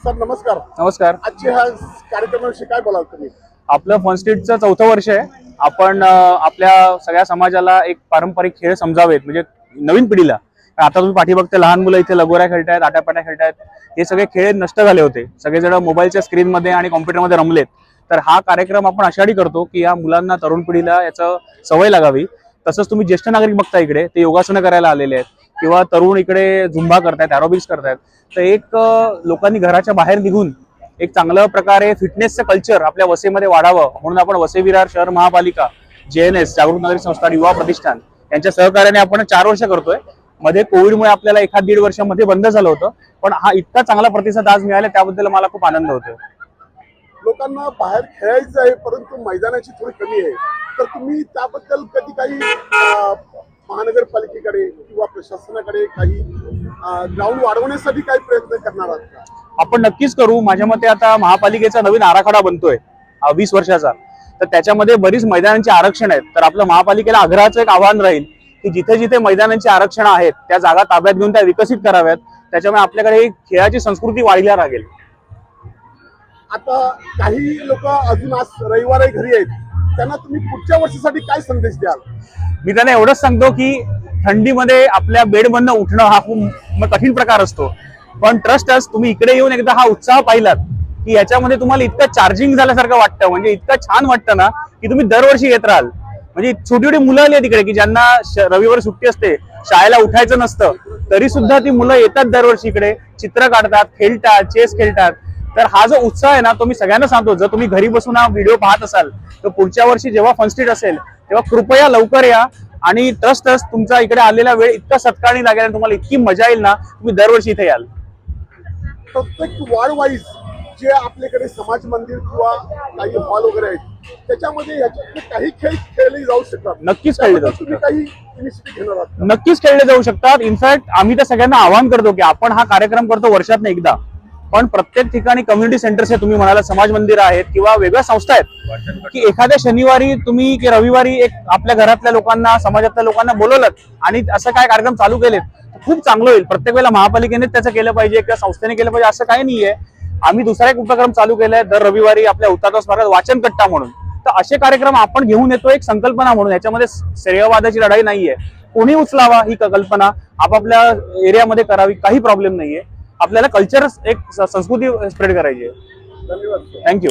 Sir नमस्कार. नमस्कार. आजच्या ह्या कार्यक्रमाविषयी काय बोलाल तुम्ही? आपलं फन स्ट्रीटचं चौथं वर्ष आहे. आपण आपल्या सगळ्या समाजाला एक पारंपरिक खेळ समजावेत म्हणजे नवीन पिढीला. आता तुम्ही पाठी बघते लहान मुलं इथे लगोऱ्या खेळतायत आट्यापाट्या खेळतायत. हे सगळे खेळ नष्ट झाले होते. सगळेजण मोबाईलच्या स्क्रीनमध्ये आणि कॉम्प्युटरमध्ये रमलेत. तर हा कार्यक्रम आपण अशासाठी करतो की या मुलांना तरुण पिढीला याचं सवय लागावी. तसंच तुम्ही ज्येष्ठ नागरिक बघता इकडे ते योगासनं करायला आलेले आहेत. किंवा तरुण इकडे झुंबा करतायत ॲरोबिक्स करतायत तर एक लोकांनी घराच्या बाहेर निघून एक चांगल्या प्रकारे फिटनेसचं कल्चर आपल्या वसेमध्ये वाढावं. म्हणून आपण वसे विरार शहर महापालिका जे एन एस जागरूक नागरिक संस्था आणि युवा प्रतिष्ठान यांच्या सहकार्याने आपण चार वर्ष करतोय. मध्ये कोविडमुळे आपल्याला एखाद दीड वर्षामध्ये बंद झालं होतं पण हा इतका चांगला प्रतिसाद आज मिळाला त्याबद्दल मला खूप आनंद होतोय. लोकांना बाहेर खेळायचं आहे परंतु मैदानाची थोडी कमी आहे. तर तुम्ही त्याबद्दल कधी काही महानगरपालिकेकडे किंवा प्रशासनाकडे काही ग्राउंड वाढवण्यासाठी काही प्रयत्न करणार आहात आपण नक्कीच करू. माझ्या मते आता महापालिकेचा नवीन आराखडा बनतोय वीस वर्षाचा. तर त्याच्यामध्ये बरीच मैदानांची आरक्षण आहेत. तर आपलं महापालिकेला आग्रहाचं एक आव्हान राहील की जिथे जिथे मैदानांची आरक्षण आहेत त्या जागा ताब्यात घेऊन त्या विकसित कराव्यात. त्याच्यामुळे आपल्याकडे ही खेळाची संस्कृती वाढीला लागेल. आता काही लोक अजून आज रविवारी घरी आहेत. त्यांना तुम्ही पुढच्या वर्षासाठी काय संदेश द्याल? मी त्यांना एवढंच सांगतो की थंडीमध्ये आपल्या बेडमधनं उठणं हा खूप कठीण प्रकार असतो. पण ट्रस्ट अस तुम्ही इकडे येऊन एकदा हा उत्साह पाहिलात की याच्यामध्ये तुम्हाला इतकं चार्जिंग झाल्यासारखं वाटतं म्हणजे इतकं छान वाटतं ना की तुम्ही दरवर्षी येत राहाल. म्हणजे छोटी छोटी मुलं आली तिकडे की ज्यांना श- सुट्टी असते शाळेला उठायचं नसतं तरी सुद्धा ती मुलं येतात दरवर्षी इकडे चित्र काढतात खेळतात चेस खेळतात. तर हा जो उत्साह आहे ना तो मी सगळ्यांना सांगतो जर तुम्ही घरी बसून हा व्हिडिओ पाहत असाल तर पुढच्या वर्षी जेव्हा फनस्ट्रीट असेल तेव्हा कृपया लवकर या आणि ट्रस्ट ट्रस्ट तुमचा इकडे आलेला वेळ इतका सत्कारणी लागेल आणि तुम्हाला इतकी मजा येईल ना तुम्ही दरवर्षी इथे याल प्रत्येक वॉर्ड वाईज जे आपल्याकडे समाज मंदिर किंवा काही हॉल वगैरे आहेत त्याच्यामध्ये ह्याच्यातले काही खेळ खेळले जाऊ शकतात नक्कीच खेळले जाऊ शकतात. काही घेणार आहात? नक्कीच खेळले जाऊ शकतात इनफॅक्ट आम्ही त्या सगळ्यांना आवाहन करतो की आपण हा कार्यक्रम करतो वर्षात एकदा पण प्रत्येक ठिकाणी कम्युनिटी सेंटर्स आहेत तुम्ही म्हणाला समाज मंदिर आहेत किंवा वेगळ्या संस्था आहेत की एखाद्या शनिवारी तुम्ही की रविवारी एक आपल्या घरातल्या लोकांना समाजातल्या लोकांना बोलवलं आणि असं काय कार्यक्रम चालू केलेत खूप चांगलं होईल. प्रत्येक वेळेला महापालिकेने त्याचं केलं पाहिजे किंवा संस्थेने केलं पाहिजे असं काही नाहीये. आम्ही दुसरा एक उपक्रम चालू केलाय दर रविवारी आपल्या हुतात्मा स्मारकात वाचन कट्टा म्हणून. तर असे कार्यक्रम आपण घेऊन येतो एक संकल्पना म्हणून. याच्यामध्ये श्रेयवादाची लढाई नाहीये. कोणी उचलावा ही कल्पना आपापल्या एरियामध्ये करावी काही प्रॉब्लेम नाहीये. आपल्याला कल्चर एक संस्कृती स्प्रेड करायची आहे. धन्यवाद थँक्यू